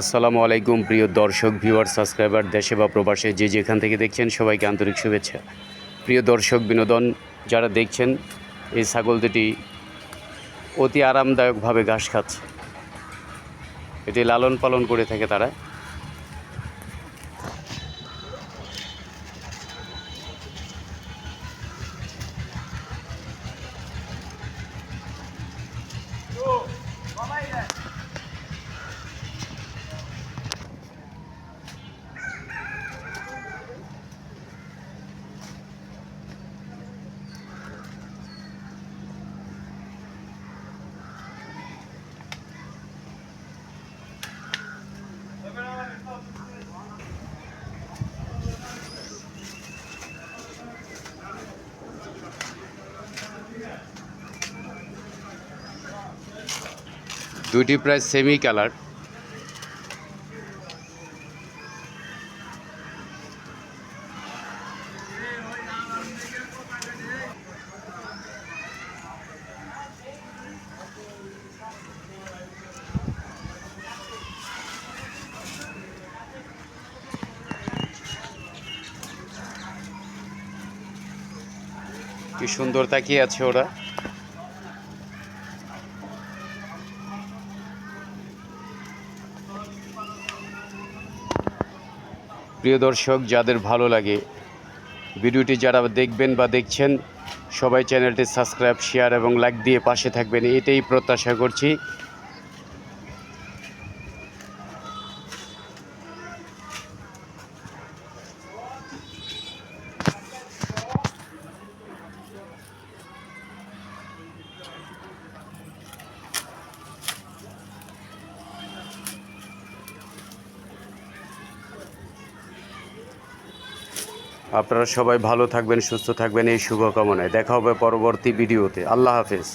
আসসালামু আলাইকুম, প্রিয় দর্শক, ভিউয়ার, সাবস্ক্রাইবার, দেশে বা প্রবাসে যে যেখান থেকে দেখছেন সবাইকে আন্তরিক শুভেচ্ছা। প্রিয় দর্শক, বিনোদন, যারা দেখছেন, এই ছাগল দুটি অতি আরামদায়কভাবে ঘাস খাচ্ছে। এটি লালন পালন করে থাকে তারা। দুইটি প্রায় সেমি কালার কি সুন্দর তাকিয়ে আছে ওরা। প্রিয় দর্শক, যাদের ভালো লাগে, ভিডিওটি যারা দেখবেন বা দেখছেন, সবাই চ্যানেলটি সাবস্ক্রাইব, শেয়ার এবং লাইক দিয়ে পাশে থাকবেন। এটাই প্রত্যাশা করছি। আপনারা সবাই ভালো থাকবেন সুস্থ থাকবেন এই শুভকামনায়। দেখা হবে পরবর্তী ভিডিওতে। আল্লাহ হাফেজ।